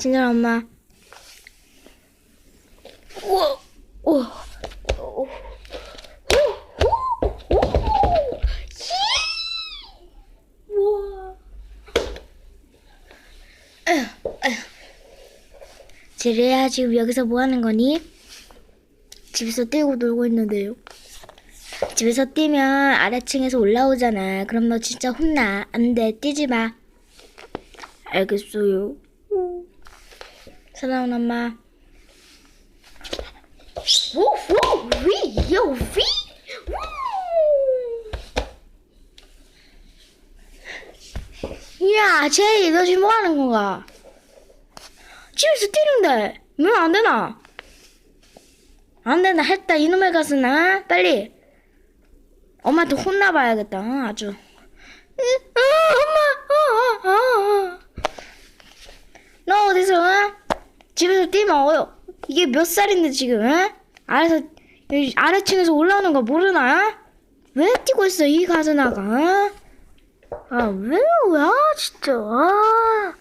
진짜 엄마. 우와, 우와. 제레야 지금 여기서 뭐 하는 거니? 집에서 뛰고 놀고 있는데요. 집에서 뛰면 아래층에서 올라오잖아. 그럼 너 진짜 혼나. 안 돼. 뛰지 마. 알겠어요. 사랑하는 엄마. 오, 오, 위, 요, 위. 우. 야, 제이, 너 지금 뭐 하는 건가? 집에서 뛰는데. 왜 안 되나? 안 된다 했다 이놈의 가스나 빨리 엄마한테 혼나봐야겠다 어, 아주 으, 어, 엄마 어, 어, 어, 어. 너 어디서 어? 집에서 뛰면 어, 이게 몇 살인데 지금 어? 아래서 여기 아래층에서 올라오는 거 모르나? 어? 왜 뛰고 있어 이 가스나가 어? 아 왜요 야 진짜 아.